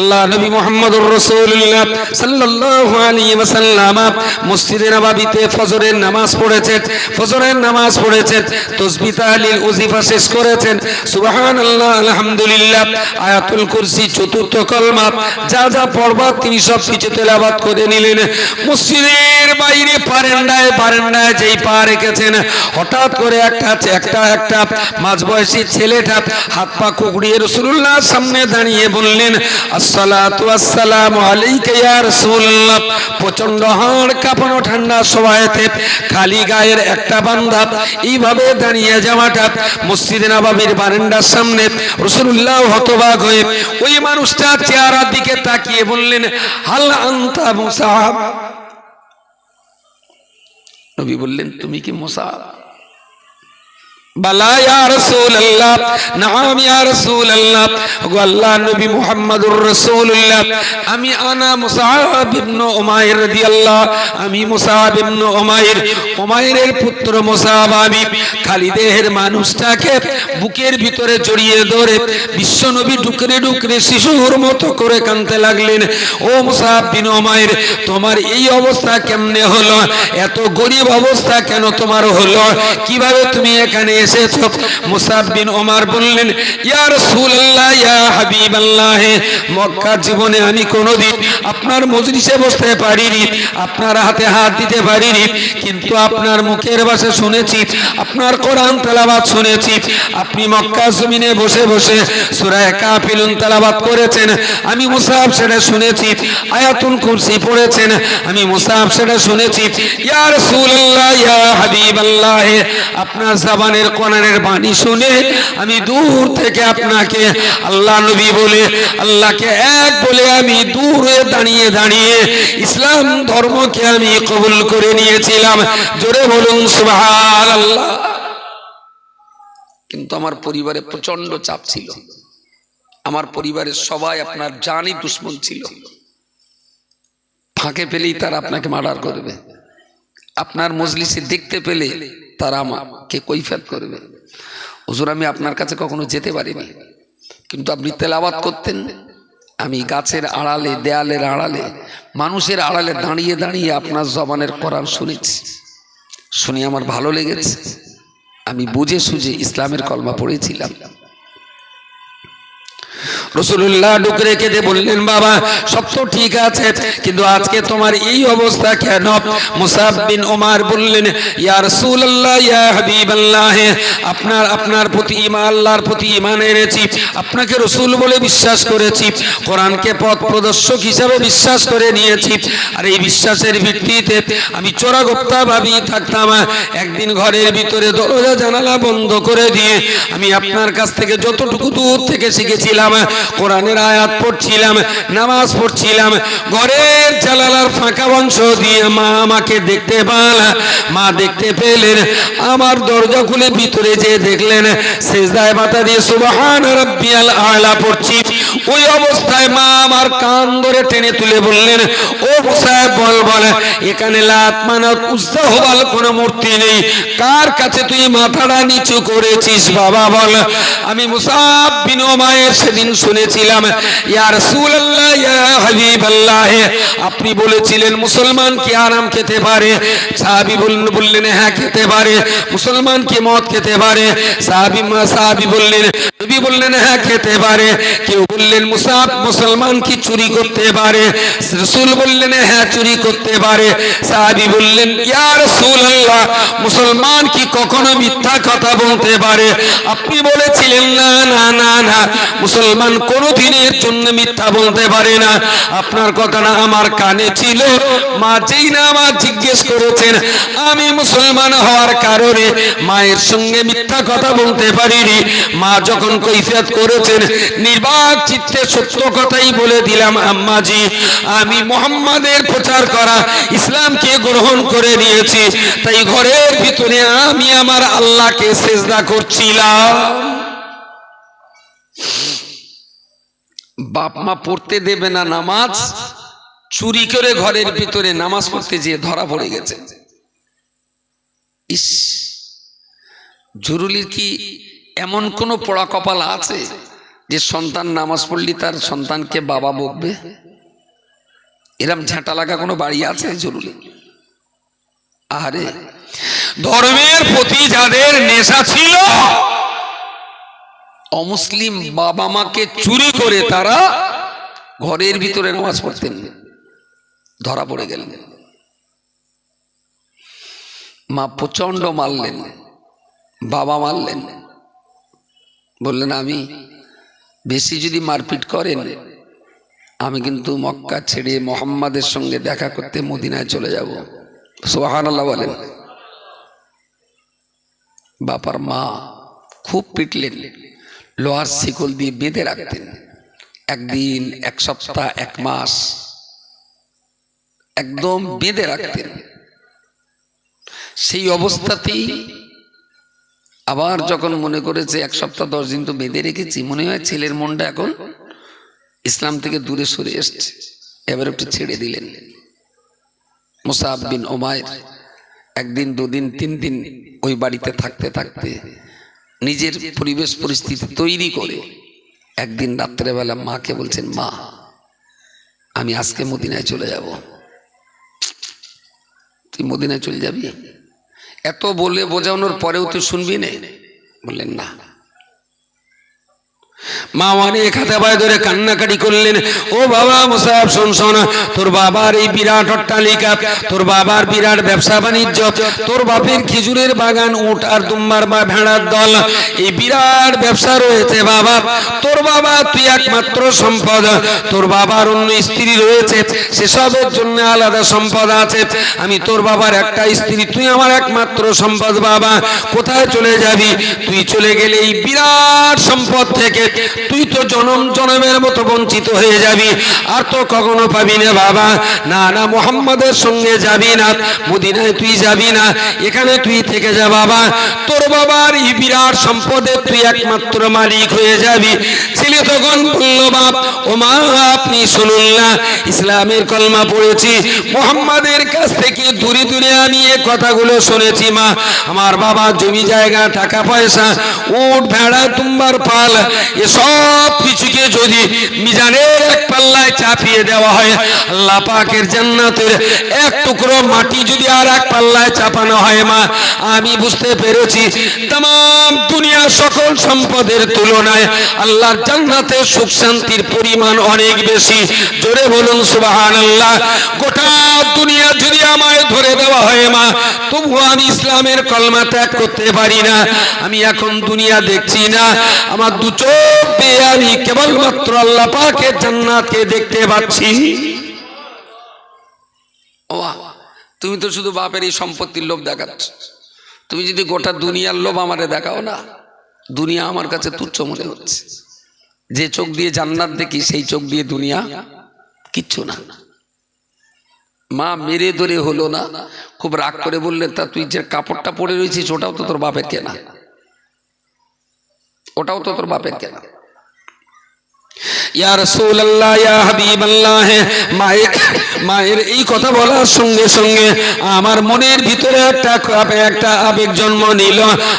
আল্লাহ নবী মুহাম্মদুর রাসূলুল্লাহ সাল্লাল্লাহু আলাইহি ওয়াসাল্লাম মসজিদে নববীতে ফজরের নামাজ পড়েছেন, ফজরের নামাজ পড়েছেন তাসবিহ তাহলিল ওজিফা শেষ করেছেন। সুবহানাল্লাহ, আলহামদুলিল্লাহ, আয়াতুল কুরসি চতুর্থ কলমা, যা যা পড়বা তিনি সব কিছু তেলাওয়াত করে নিলেন। মসজিদের বাইরে বারান্দায় বারান্দায় যেই পা রেখেছেন, হঠাৎ করে একটা একটা একটা মাঝবয়সী ছেলেটা হাত পা কুকড়িয়ে রসুল্লাহ সামনে দাঁড়িয়ে বললেন সামনে হতবাক হয়ে ওই মানুষটা চেহারার দিকে তাকিয়ে বললেন, হাল আন্তা বললেন, তুমি কি মুসাহাব বালা ইয়া রাসূলুল্লাহ, নাম ইয়া রাসূলুল্লাহ। গো আল্লাহ, নবী মুহাম্মদুর রাসূলুল্লাহ। আমি আনা মুসাব ইবনে উমাইর রাদিয়াল্লাহ, আমি মুসাব ইবনে উমাইর, উমাইরের পুত্র মুসাব আমি। খালি দেহের মানুষটাকে বুকের ভিতরে জড়িয়ে ধরে বিশ্ব নবী ডুকরে ডুকরে শিশুর মতো করে কাঁদতে লাগলেন, ও মুসাআব বিন তোমার এই অবস্থা কেমনে হলো? এত গরিব অবস্থা কেন তোমার হলো? কীভাবে তুমি এখানে এসেছ? মুসাব বিন ওমর বললেন, ইয়া রাসূলুল্লাহ, ইয়া হাবিবাল্লাহ, মক্কা জীবনে আমি কোনোদিন আপনার মজলিসে বসতে পারিনি, আপনার হাতে হাত দিতে পারিনি, কিন্তু আপনার মুখের ভাষা শুনেছি, আপনার কোরআন তেলাওয়াত শুনেছি। আপনি মক্কা জমিনে বসে বসে সূরা কাফিরুন তেলাওয়াত করেছেন। আমি মুসাব সেটা শুনেছি, আয়াতুল কুরসি পড়েছেন। আমি মুসাব সেটা শুনেছি। ইয়া রাসূলুল্লাহ, ইয়া হাবিবাল্লাহ, আপনার জবানের কোরআনের বাণী শুনে আমি দূর থেকে আপনাকে আল্লাহ নবী বলে, আল্লাহকে এক বলে আমি দূরে দাঁড়িয়ে দাঁড়িয়ে ইসলাম ধর্মকে আমি কবুল করে নিয়েছিলাম। জোরে বলুন, সুবহানাল্লাহ। কিন্তু আমার পরিবারে প্রচণ্ড চাপ ছিল। আমার পরিবারের সবাই আপনার জানি দুশ্মন ছিল। ফাঁকে পেলেই তারা আপনাকে মার্ডার করবে। আপনার মজলিসে দেখতে পেলে তারা আমাকে কৈফাত করবে। হুজুর, আমি আপনার কাছে কখনো যেতে পারিনি। কিন্তু আপনি তেলাওয়াত করতেন। আমি গাছের আড়ালে, দেয়ালের আড়ালে, মানুষের আড়ালে দাঁড়িয়ে দাঁড়িয়ে আপনার জবানের কোরআন শুনেছি। শুনে আমার ভালো লেগেছে। আমি বুঝে সুঝে ইসলামের কলমা পড়েছিলাম। রসুল্লাহ ডুকরে কেঁদে বললেন, বাবা, সব তো ঠিক আছে, কিন্তু আজকে তোমার এই অবস্থা কেন? মুসাব বিন ওমার বললেন, ইয়া রাসূলুল্লাহ, ইয়া হাবিবাল্লাহ, আপনার আপনার প্রতি ইমা, আল্লাহর প্রতি ইমান এনেছি, আপনাকে রসুল বলে বিশ্বাস করেছি, কোরআনকে পথ প্রদর্শক হিসাবে বিশ্বাস করে নিয়েছি, আর এই বিশ্বাসের ভিত্তিতে আমি চোরাগোপ্তা ভাবি থাকতাম, একদিন ঘরের ভিতরে দরজা জানালা বন্ধ করে দিয়ে আমি আপনার কাছ থেকে যতটুকু দূর থেকে শিখেছিলাম কোরআনের আয়াত পড়ছিলাম, নামাজ পড়ছিলাম, ঘরের জালালার ফাঁকা অংশ দিয়ে মা আমাকে দেখতে পাল মা দেখতে পেলেন, আমার দরজা খুলে ভিতরে যে দেখলেন, সেজদায় মাথা দিয়ে সুবহান রাব্বিয়াল আলা পড়ছি। ওই অবস্থায় মা আমার কান ধরে টেনে তুলে বললেন, ও সাহেব বল বল, এখানে লাত মানাত উজ্জা হবাল কোনো মূর্তি নেই। কার কাছে তুই মাথাটা নিচু করেছিস, বাবা, বল? আমি মুসাব বিন ওমায়ের সেদিন শুনেছিলাম আপনি বলেছিলেন, মুসলমান কি আরাম খেতে পারে? সাহাবি বললেন হ্যাঁ খেতে পারে। মুসলমান কি মদ খেতে পারে? সাহাবি, সাহাবী বললেন বললেন হ্যাঁ খেতে পারে। কেউ বললেন মুসাব মুসলমান কি চুরি করতে পারে? রাসূল বললেন হ্যাঁ চুরি করতে পারে। সাহাবী বললেন, ইয়া রাসূলুল্লাহ, মুসলমান কি কখনো মিথ্যা কথা বলতে পারে? আপনি বলেছিলেন, না না না না, মুসলমান কোনো দিনের জন্য মিথ্যা বলতে পারে না। আপনার কথাটা আমার কানে ছিল। মা, যেই না আমার জিজ্ঞেস করেছেন, আমি মুসলমান হওয়ার কারণে মায়ের সঙ্গে মিথ্যা কথা বলতে পারিনি। মা, যখন কৈফিয়ত করেছেন। নির্বাক চিত্তে সত্য কথাই বলে দিলাম আম্মাজি। আমি মোহাম্মদের প্রচার করা ইসলামকে গ্রহণ করে নিয়েছি। তাই ঘরের ভিতরে আমি আমার আল্লাহকে সেজদা করছিলাম। বাপ মা পড়তে দেবে না নামাজ। চুরি করে ঘরের ভিতরে নামাজ পড়তে যেয়ে ধরা পড়ে গেছে। ইস জরুরির কি এমন কোন পড়া কপাল আছে যে সন্তান নামাজ পড়লি তার সন্তানকে বাবা বকবে? এরম ঝাঁটা লাগা কোনো বাড়ি আছে জরুরি? আরে ধর্মের প্রতি যাদের নেশা ছিল, অমুসলিম বাবা মাকে চুরি করে তারা ঘরের ভিতরে নামাজ পড়তেন, ধরা পড়ে গেলেন। মা প্রচণ্ড মারলেন, বাবা মারলেন। বললেন, আমি বেশি যদি মারপিট করেন, আমি কিন্তু মক্কা ছেড়ে মোহাম্মদের সঙ্গে দেখা করতে মদিনায় চলে যাব। সোহান আল্লাহ বলেন। বাপার মা খুব পিটলেন, লোহার শিকল দিয়ে বেঁধে রাখতেন। একদিন, এক সপ্তাহ, এক মাস একদম বেঁধে রাখতেন। সেই অবস্থাতেই আবার যখন মনে করেছে এক সপ্তাহ, দশ দিন তো বেঁধে রেখেছি, মনে হয় ছেলের মনটা এখন ইসলাম থেকে দূরে সরে এসছে। এবার একটু ছেড়ে দিলেন। মুসাব বিন ওমায়ের একদিন, দুদিন, তিন দিন ওই বাড়িতে থাকতে থাকতে নিজের পরিবেশ পরিস্থিতি তৈরি করে একদিন রাত্রেবেলা মাকে বলছেন, মা, আমি আজকে মদিনায় চলে যাব। তুই মদিনায় চলে যাবি? এত বলে বোঝানোর পরেও তুই শুনবি না? বললেন না। মা অনেক হাতে পায়ে ধরে কান্নাকাটি করলেন, ও বাবা মুসাফ, শোন শোন, তোর বাবার এই বিরাট অট্টালিকা, তোর বাবার বিরাট ব্যবসা বাণিজ্য, তোর বাপের খেজুরের বাগান, উট আর দুম্বার বা ভেড়ার দল, এই বিরাট ব্যবসা রয়েছে বাবা, তোর বাবা তুই একমাত্র সম্পদ, তোর বাবার অন্য স্ত্রী রয়েছে, সেসবের জন্য আলাদা সম্পদ আছে, আমি তোর বাবার একটা স্ত্রী, তুই আমার একমাত্র সম্পদ বাবা, কোথায় চলে যাবি? তুই চলে গেলে এই বিরাট সম্পদ থেকে তুই তো জনম জনমের মতো বঞ্চিত হয়ে যাবি, আর তো কখনো পাবি না বাবা। না না, মোহাম্মদের সঙ্গে যাবি না, মদিনায় তুই যাবি না, এখানে তুই থেকে যা বাবা। তোর বাবার এই বিরাট সম্পদের তুই একমাত্র মালিক হয়ে যাবি। ছেলে তখন বলল, বাপ, ও মা, আপনি শুনুন না, ইসলামের কলমা পড়েছি। মোহাম্মদের কাছ থেকে দূরে দূরে আমি এ কথাগুলো শুনেছি, মা। আমার বাবা জমি জায়গা, টাকা পয়সা, উট, ভেড়া, তুম্বার পাল এসব কিছুকে যদি মিজানের এক পাল্লায় চাপিয়ে দেওয়া হয়, আল্লাহ পাকের জান্নাতের এক টুকরো মাটি যদি আর এক পাল্লায় চাপানো হয় মা, আমি বুঝতে পেরেছি, তাম সকল সম্পদের তুলনায় আল্লাহর জান্নাতে সুখ শান্তির পরিমাণ অনেক বেশি। জোরে বলুন সুবাহান আল্লাহ গোটা দুনিয়া যদি আমায় ধরে দেওয়া হয়, মা, তবুও আমি ইসলামের কলমা ত্যাগ করতে পারি না। আমি এখন দুনিয়া দেখছি না। আমার দু চোখ দিয়ে আমি কেবলমাত্র আল্লাহ পাকের জান্নাতকে দেখতে পাচ্ছি। তুমি তো শুধু বাপের এই সম্পত্তির লোভ দেখাচ্ছ। তুমি যদি গোটা দুনিয়ার লোভ আমারে দেখাও না দুনিয়া আমার কাছে তুচ্ছ মনে হচ্ছে। যে চোখ দিয়ে জান্নাত দেখি, সেই চোখ দিয়ে দুনিয়া কিচ্ছু না। মা মেরে ধরে হলো না, খুব রাগ করে বললেন তা তুই যে কাপড়টা পরে রয়েছিস, ওটাও তো তোর বাপের কেনা। ওটাও তো তোর বাপের কেনা। ইয়া রাসূলুল্লাহ, ইয়া হাবিবাল্লাহ, মায়ের মায়ের এই কথা বলার সঙ্গে সঙ্গে আমার মনের ভিতরে একটা একটা আবেগ জন্ম নিল।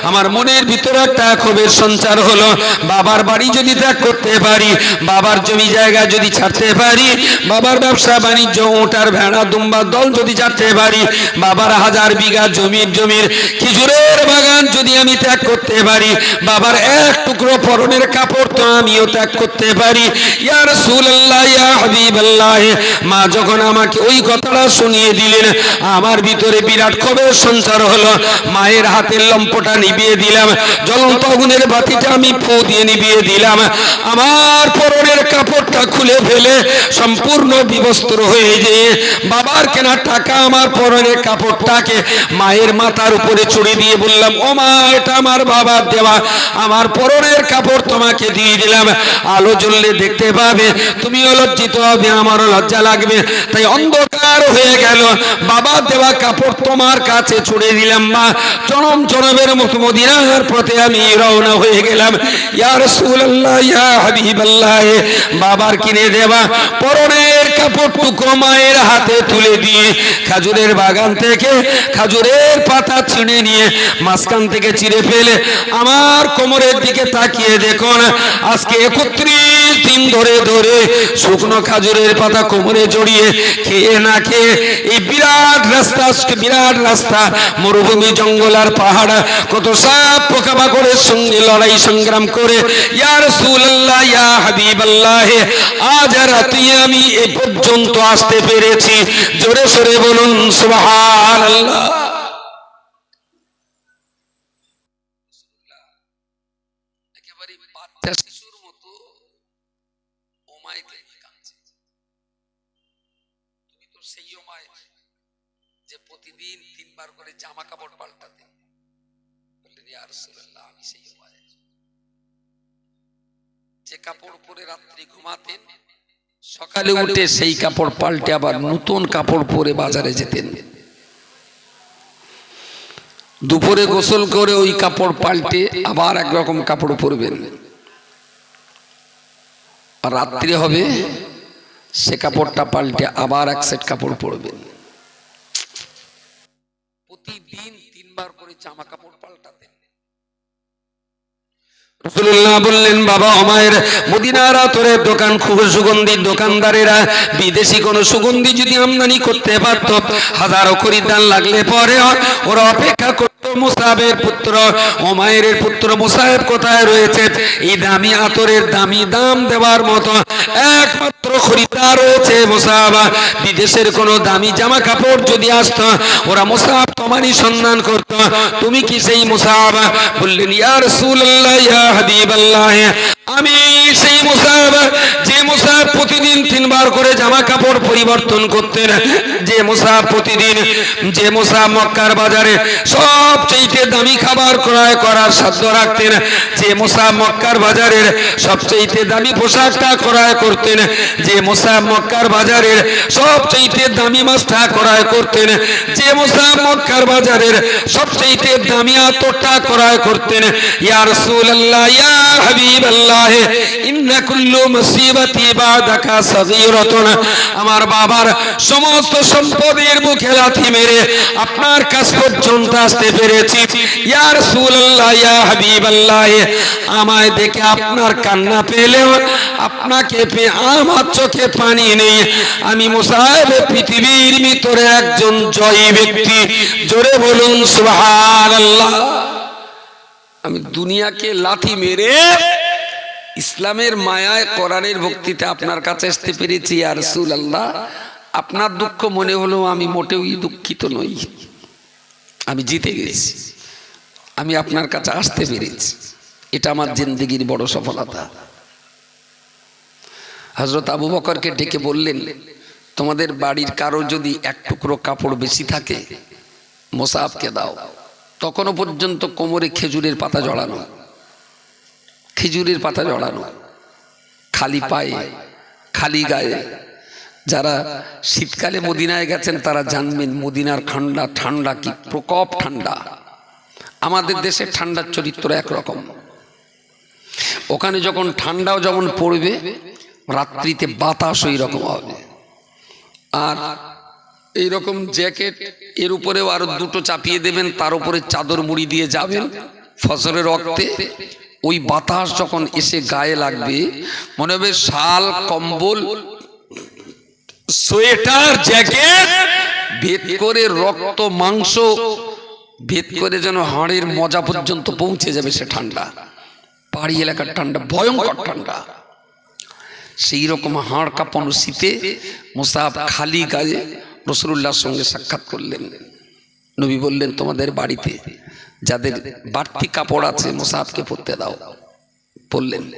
আমার মনের ভিতরে একটা ক্ষোভের সঞ্চার হলো। বাবার বাড়ি যদি ত্যাগ করতে পারি, বাবার জমি জায়গা যদি ছাড়তে পারি, বাবার ব্যবসা বাণিজ্য ওটার ভেড়া দুম্বার দল যদি ছাড়তে পারি, বাবার হাজার বিঘা জমির জমির খেজুরের বাগান যদি আমি ত্যাগ করতে পারি, বাবার এক টুকরো পরনের কাপড় তো আমিও ত্যাগ করতে পারি। ইয়া রাসূলুল্লাহ, ইয়া হাবিবাল্লাহ, মা যখন আমাকে ওই কথাটা শুনিয়ে দিলেন, আমার ভিতরে বিরাট ক্ষোভের সঞ্চার হলো। মায়ের হাতের লম্পটা নিভিয়ে দিলাম, জ্বলন্ত আগুনের বাতিটা আমি ফু দিয়ে নিভিয়ে দিলাম। আমার পরনের কাপড়টা খুলে ফেলে সম্পূর্ণ বিবস্ত্র হয়ে যেয়ে বাবার কেনা টাকা আমার পরনের কাপড়টাকে মায়ের মাথার উপরে চড়ে দিয়ে বললাম, ও মা, এটা আমার বাবার দেওয়া। আমার পরনের কাপড় তোমাকে দিয়ে দিলাম। আলো জ্বললে দেখতে পাবে তুমিও লজ্জিত হবে, আমারও লজ্জা লাগবে। তাই অন্ধকার হয়ে গেল। বাবা দেওয়া কাপড় তোমার কাছে ছুড়ে দিলাম, মা। জনম জনমের মতো মদিনার পথে আমি রওনা হয়ে গেলাম। ইয়া রাসূলুল্লাহ, ইয়া হাবিবাল্লাহ, বাবার কিনে দেওয়া পরনের কাপড় টুকরো মায়ের হাতে তুলে দিয়ে খাজুরের বাগান থেকে খাজুরের পাতা ছিঁড়ে নিয়ে মাঝখান থেকে চিড়ে ফেলে আমার কোমরের দিকে তাকিয়ে দেখুন, আজকে একত্রিশ দিন ধরে ধরে শুকনো খাজুরের পাতা কোমরে জড়িয়ে খেয়ে না খেয়ে এই বিরাট রাস্তা বিরাট রাস্তা। মরুভূমি, জঙ্গল আর পাহাড়। কত সাপ পোকামাকড়ের সঙ্গে লড়াই সংগ্রাম করে। ইয়া রাসূলুল্লাহ, ইয়া হাবিবাল্লাহ, আজ রাতে আমি এ পর্যন্ত আসতে পেরেছি। জোরে সরে বলুন শিশুর মতো কাঁদছে তুমি তো ওমায় যে প্রতিদিন তিনবার করে জামা কাপড় পাল্টাতে আমি সেই যে কাপড় পরে রাত্রি ঘুমাতেন, সকালে উঠে সেই কাপড় পাল্টে আবার নতুন কাপড় পরে বাজারে যেতেন। দুপুরে গোসল করে ওই কাপড় পাল্টে আবার একরকম কাপড় পরবেন। রাত্রি হবে, সে কাপড়টা পাল্টে আবার এক সেট কাপড় পরবেন প্রতিদিন তিনবার করে জামা কাপড় বললেন, বাবা অমায়ের মদিনারা দোকান খুব সুগন্ধি, দোকানদারেরা, বিদেশি সুগন্ধি যদি আমদানি করতে পারত, হাজারো খরিদ্দার লাগলে পরে ওরা অপেক্ষা করত পুত্র অমায়ের পুত্র কোথায় রয়েছে? এই দামি আতরের দামি দাম দেওয়ার মতো একমাত্র খরিদ্দার রয়েছে মুসাহাবা বিদেশের কোনো দামি জামা কাপড় যদি আসত, ওরা মুসাহাব তোমারই সন্ধান করত। তুমি কি সেই মুসাহাবা বললেন, ইয়া রাসূলুল্লাহ আমি সেই মুসাহাব যে মুসাহাব প্রতিদিন তিনবার করে জামা কাপড় পরিবর্তন করতেন। যে মুসাহাব প্রতিদিন, যে মুসাহাব মক্কার বাজারে সব চাইতে দামি খাবার ক্রয় করার সাধ্য রাখতেন। যে মুসাহাব মক্কার বাজারের সবচেয়ে দামি পোশাকটা ক্রয় করতেন। যে মুসাহাব মক্কার বাজারের সবচেয়ে দামি মাছটা ক্রয় করতেন। যে মুসাহাব মক্কার বাজারের সবচেয়ে দামি আতরটা ক্রয় করতেন। ইয়া রাসূলুল্লাহ, ইয়া হাবিবাল্লাহ, ইন্না কুল্লু মুসিবাতি বাদাকা সাগীরাতুন। আমার বাবার সমস্ত সম্পদের মুখে লাথি মেরে আপনার কাছ পর্যন্ত আসতে পেরেছি। ইয়া রাসূলুল্লাহ, ইয়া হাবিবাল্লাহ, আমায় দেখে আপনার কান্না পেলেও আপনাকে পেয়ে আমার চোখে পানি নেই। আমি মুসাহেব পৃথিবীর ভিতরে একজন জয়ী ব্যক্তি। জোরে বলুন আমি দুনিয়াকে লাথি মেরে ইসলামের মায়ায় কোরআনের ভক্তিতে আপনার কাছে আসতে পেরেছি আর সুল আল্লাহ আপনার দুঃখ মনে হলো আমি মোটেই দুঃখিত নই। আমি জিতে গেছি। আমি আপনার কাছে আসতে পেরেছি। এটা আমার জিন্দগির বড় সফলতা। হজরত আবু বকরকে ডেকে বললেন, তোমাদের বাড়ির কারও যদি এক টুকরো কাপড় বেশি থাকে মোসাফকে দাও। তখনও পর্যন্ত কোমরে খেজুরের পাতা জড়ানো, খেজুরের পাতা জড়ানো, খালি পায়ে, খালি গায়ে। যারা শীতকালে মদিনায় গেছেন, তারা জানবেন মদিনার ঠান্ডা ঠান্ডা কি প্রকোপ ঠান্ডা। আমাদের দেশের ঠান্ডার চরিত্র একরকম। ওখানে যখন ঠান্ডাও যেমন পড়বে রাত্রিতে বাতাস ওই রকম হবে। আর এইরকম জ্যাকেট, এর উপরেও আরও দুটো চাপিয়ে দেবেন, তার উপরে চাদর মুড়ি দিয়ে যাবেন ফসলের রক্তে। ওই বাতাস যখন এসে গায়ে লাগবে, মনে হবে শাল, কম্বল, সোয়েটার, জ্যাকেট, ভেদ করে রক্ত, মাংস, ভেদ করে যেন হাড়ের মজা পর্যন্ত পৌঁছে যাবে সে ঠান্ডা। পাহাড়ি এলাকার ঠান্ডা, ভয়ঙ্কর ঠান্ডা। সেই রকম হাড় কাঁপানো শীতে মুসাফ খালি গায়ে রসুল্লাহর সঙ্গে সাক্ষাৎ করলেন। নবী বললেন, তোমাদের বাড়িতে যাদের বাড়তি কাপড় আছে মুসাফকে পরতে দাও। বললেন।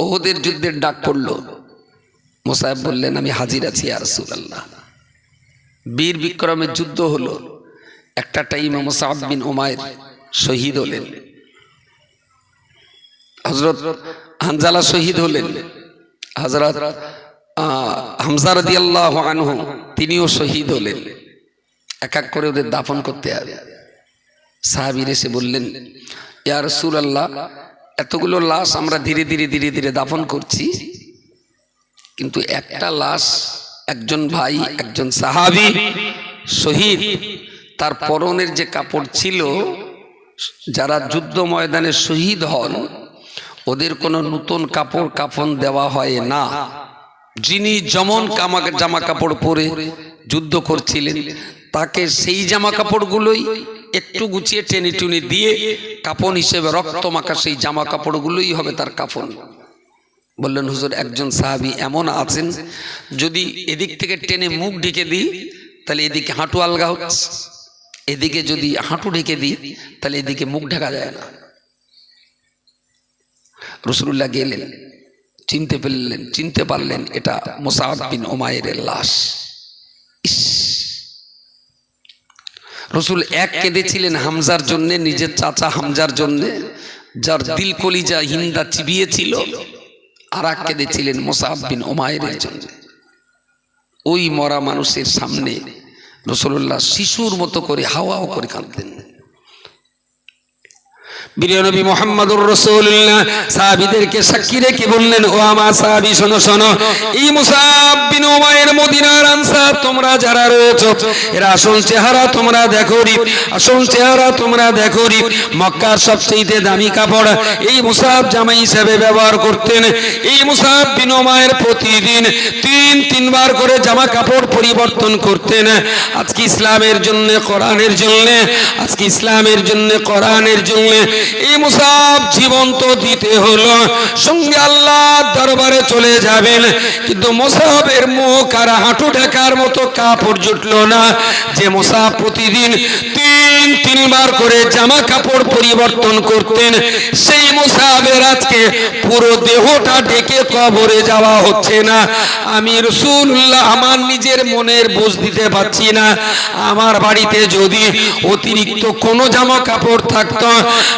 ওদের যুদ্ধের ডাক পড়ল। মোসাহেব বললেন, আমি হাজির আছি আর আল্লাহ বীর বিক্রমের যুদ্ধ হলো। একটা টাইমে মোসাহাব বিন ওমায়ের শহীদ হলেন। হজরত হানজালা শহীদ হলেন। হজরত হামজা রদি আল্লাহ আনহু, তিনিও শহীদ হলেন। এক এক করে ওদের দাফন করতে হবে। সাহাবির এসে বললেন ইয়ার সুর আল্লাহ এতগুলো লাশ আমরা ধীরে ধীরে ধীরে ধীরে দাফন করছি। কিন্তু একটা লাশ একজন ভাই, একজন সাহাবি শহীদ। তার পরনের যে কাপড় ছিল, যারা যুদ্ধ ময়দানে শহীদ হন ওদের কোনো নতুন কাপড় কাফন দেওয়া হয় না। যিনি যেমন কামা জামা কাপড় পরে যুদ্ধ করছিলেন, তাকে সেই জামা কাপড়গুলোই একটু গুছিয়ে টেনে টুনে দিয়ে কাপন হিসেবে রক্ত মাখা সেই জামা কাপড়গুলোই হবে তার কাফন। বললেন, হুজুর, একজন সাহাবি এমন আছেন, যদি এদিক থেকে টেনে মুখ ঢেকে দিই, তাহলে এদিকে হাঁটু আলগা হচ্ছে। এদিকে যদি হাঁটু ঢেকে দিই, তাহলে এদিকে মুখ ঢাকা যায় না। রসুল্লাহ গেলেন, চিনতে পেলেন, চিনতে পারলেন এটা মোসাদ বিন ওমায়ের লাশ। ইস! রসুল এক কেঁদেছিলেন হামজার জন্য, নিজের চাচা হামজার জন্য, যার দিল কলিজা হিন্দা চিবিয়েছিল, আর এক কেঁদেছিলেন মোসাব বিন ওমায়ের জন্য। ওই মরা মানুষের সামনে রসুল্লাহ শিশুর মতো করে হাওয়াও করে কাঁদতেন। বিরিয়ানবী মোহাম্মদুর রসুল্লাহ সাহাবিদেরকে সাক্ষী রেখে বললেন, ও আমার সাহাবি, শোনো শোনো। এই মুসাব বিন উমায়ের মদিনার আনসার, তোমরা যারা রয়েছ, এর আসল চেহারা তোমরা দেখো রি আসল চেহারা তোমরা দেখো রি মক্কার সবচেয়ে দামি কাপড়, এই মুসাব জামা হিসেবে ব্যবহার করতেন। এই মুসাব বিন উমায়ের প্রতিদিন তিন, তিনবার করে জামা কাপড় পরিবর্তন করতেন। আজকে ইসলামের জন্য, কোরআনের জন্য, আজকে ইসলামের জন্য, কোরআনের জন্য এই মুসাব জীবন্ত দিতে হলো। সঙ্গে আল্লাহ দরবারে চলে যাবেন। কিন্তু মোসাবের মুখ আর হাঁটু ঢাকার মতো কাপড় জুটলো না। যে মুসাফ প্রতিদিন তিন তিনবার করে জামা কাপড় পরিবর্তন করতেন। সেই মোসাবের আজকে পুরো দেহটা ডেকে কবরে যাওয়া হচ্ছে না। আমি রসুল্লাহ আমার নিজের মনের বুঝ দিতে পারছি না। আমার বাড়িতে যদি অতিরিক্ত কোনো জামা কাপড় থাকতো,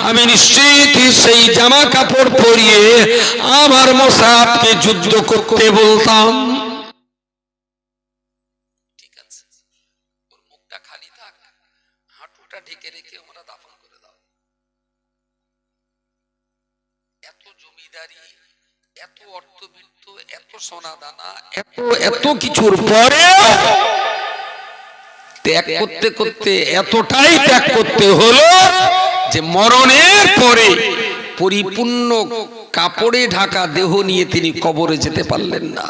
আমি নিশ্চিত সেই জামা কাপড় পরিয়ে আমার মোসাবকে যুদ্ধ করতে বলতাম। সোনা দানা, এত এত কিছুর পরে ত্যাগ করতে করতে, এতটাই ত্যাগ করতে হলো যে মরণের পরে পরিপূর্ণ কাপড়ে ঢাকা দেহ নিয়ে তিনি কবরে যেতে পারলেন না।